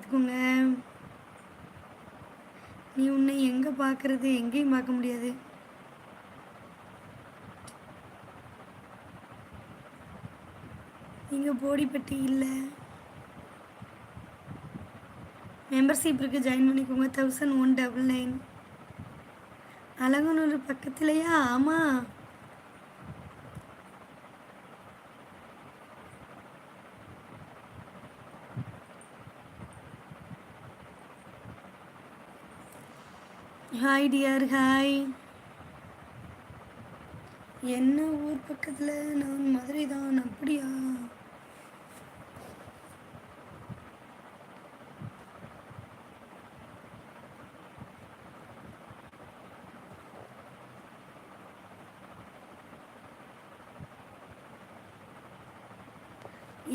பார்த்துக்கோங்க. நீ உன்னை எங்கே பார்க்குறது? எங்கேயும் பார்க்க முடியாது. இங்கே போடிப்பட்டி இல்லை. மெம்பர்ஷிப் இருக்குது ஜாயின் பண்ணிக்கோங்க. Thousand one double nine Alanganur பக்கத்துலையா? ஆமாம் ஹாய் டியர் ஹாய் என்ன ஊர் பக்கத்தில்? நான் மதுரை தான் அப்படியா?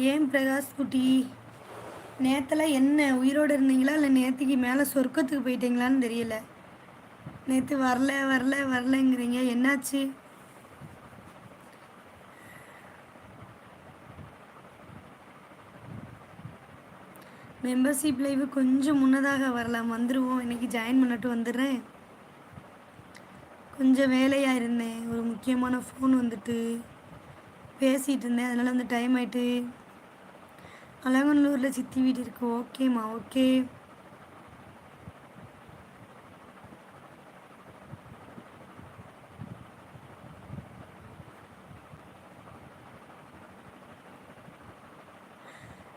ஏன் பிரகாஷ் குட்டி? நேற்றுலாம் என்ன உயிரோடு இருந்தீங்களா? இல்லை நேற்றுக்கு மேலே சொர்க்கத்துக்கு போயிட்டீங்களான்னு தெரியல. நேற்று வரல வரல வரலங்கிறீங்க. என்னாச்சு? மெம்பர்ஷிப் லைவ் கொஞ்சம் முன்னதாக வரலாம். வந்துடுவோம் இன்றைக்கி ஜாயின் பண்ணிட்டு வந்துடுறேன். கொஞ்சம் வேலையாக இருந்தேன். ஒரு முக்கியமான ஃபோன் வந்துட்டு பேசிகிட்டு இருந்தேன். அதனால் வந்து டைம் ஆகிட்டு அலங்கநல்லூரில் சித்தி வீடு இருக்குது ஓகேம்மா ஓகே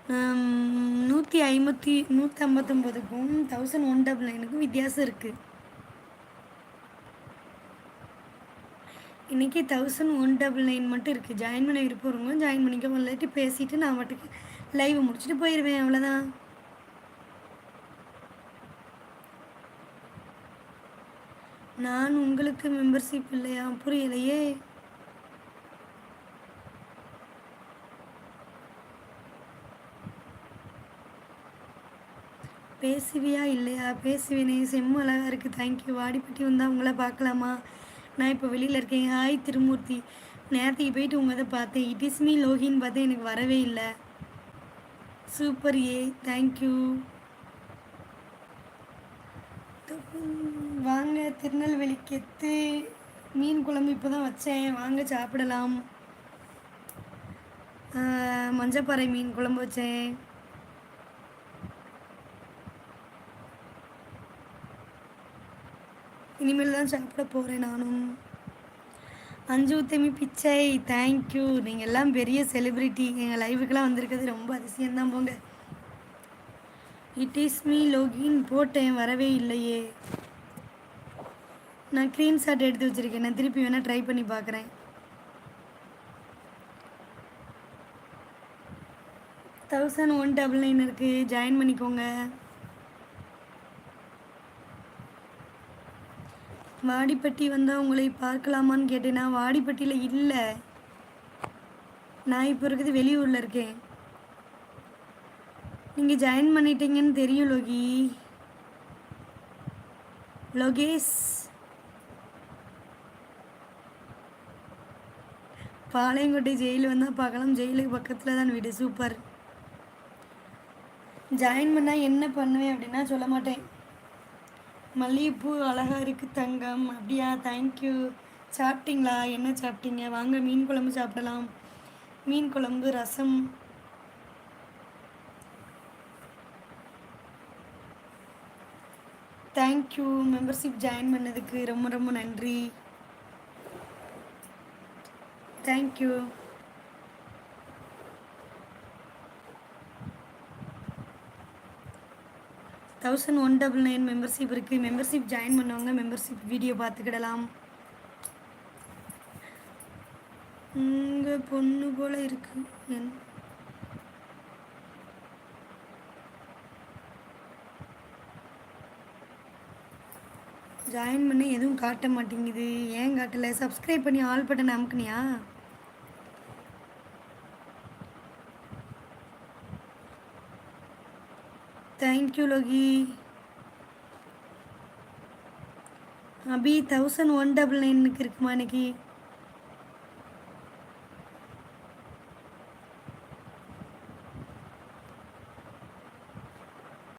நூற்றி ஐம்பத்தி நூற்றி ஐம்பத்தொம்போதுக்கும் தௌசண்ட் ஒன் டபுள் நைனுக்கும் வித்தியாசம் இருக்குது இன்றைக்கி தௌசண்ட் ஒன் டபுள் நைன் மட்டும் இருக்குது ஜாயின் பண்ண விருப்பவங்க ஜாயின் பண்ணிக்க. இல்லாட்டி பேசிவிட்டு நான் மட்டுக்கு லைவ் முடிச்சுட்டு போயிடுவேன் அவ்வளோதான் நான் உங்களுக்கு மெம்பர்ஷிப் இல்லையா? புரியலையே. பேசுவியா இல்லையா? பேசுவேனே செம்ம அழகாக இருக்குது தேங்க்யூ வாடிப்பட்டி வந்தால் உங்களை பார்க்கலாமா? நான் இப்போ வெளியில் இருக்கேன். ஹாய் திருமூர்த்தி. நேரத்துக்கு போயிட்டு உங்களை இதை பார்த்தேன். இட் இஸ் மீ லோகின்னு பார்த்தேன். எனக்கு வரவே இல்லை. சூப்பர் ஏ தேங்க்யூ வாங்க திருநெல்வேலிக்கு எத்து மீன் குழம்பு இப்போ தான் வச்சேன். வாங்க சாப்பிடலாம். மஞ்சப்பாறை மீன் குழம்பு வச்சேன். இனிமேல் தான் சாப்பிட போகிறேன் நானும். அஞ்சு உத்தமி பிச்சை. தேங்க்யூ நீங்கள் எல்லாம் பெரிய செலிப்ரிட்டி எங்கள் லைவுக்கெலாம் வந்திருக்கிறது ரொம்ப அதிசயம்தான் போங்க. இட் இஸ் மீ லோகின் போட்டேன் வரவே இல்லையே. நான் க்ரீன் ஷாட் எடுத்து வச்சுருக்கேன். நான் திருப்பி வேணால் ட்ரை பண்ணி பார்க்குறேன் தௌசண்ட் ஒன் டபுள் நைன் இருக்குது ஜாயின் பண்ணிக்கோங்க. வாடிப்பட்டி வந்தால் உங்களை பார்க்கலாமான்னு கேட்டேன்னா வாடிப்பட்டியில் இல்லை. நான் இப்போ இருக்கிறது வெளியூரில் இருக்கேன். நீங்கள் ஜாயின் பண்ணிட்டீங்கன்னு தெரியும் லோகி. லோகேஷ். பாளையங்கோட்டை ஜெயில் வந்தால் பார்க்கலாம். ஜெயிலுக்கு பக்கத்தில் தான் வீடு. சூப்பர் ஜாயின் பண்ணால் என்ன பண்ணுவேன் அப்படின்னா சொல்ல மாட்டேன். மல்லிகைப்பூ அழகாக இருக்குது தங்கம். அப்படியா தேங்க்யூ சாப்பிட்டீங்களா? என்ன சாப்பிட்டீங்க? வாங்க மீன் குழம்பு சாப்பிடலாம். மீன் குழம்பு ரசம். தேங்க்யூ மெம்பர்ஷிப் ஜாயின் பண்ணதுக்கு ரொம்ப ரொம்ப நன்றி. Thank you thousand one double nine membership இருக்குது மெம்பர்ஷிப் ஜாயின் பண்ணவங்க மெம்பர்ஷிப் வீடியோ பார்த்துக்கிடலாம். உங்கள் பொண்ணு போல் இருக்கு. என் ஜாயின் பண்ண எதுவும் காட்ட மாட்டேங்குது. ஏன் காட்டலை? சப்ஸ்கிரைப் பண்ணி all button அமுக்குனியா? Thank you Loki Abhi thousand one double நைனுக்கு இருக்குமா இன்னைக்கு?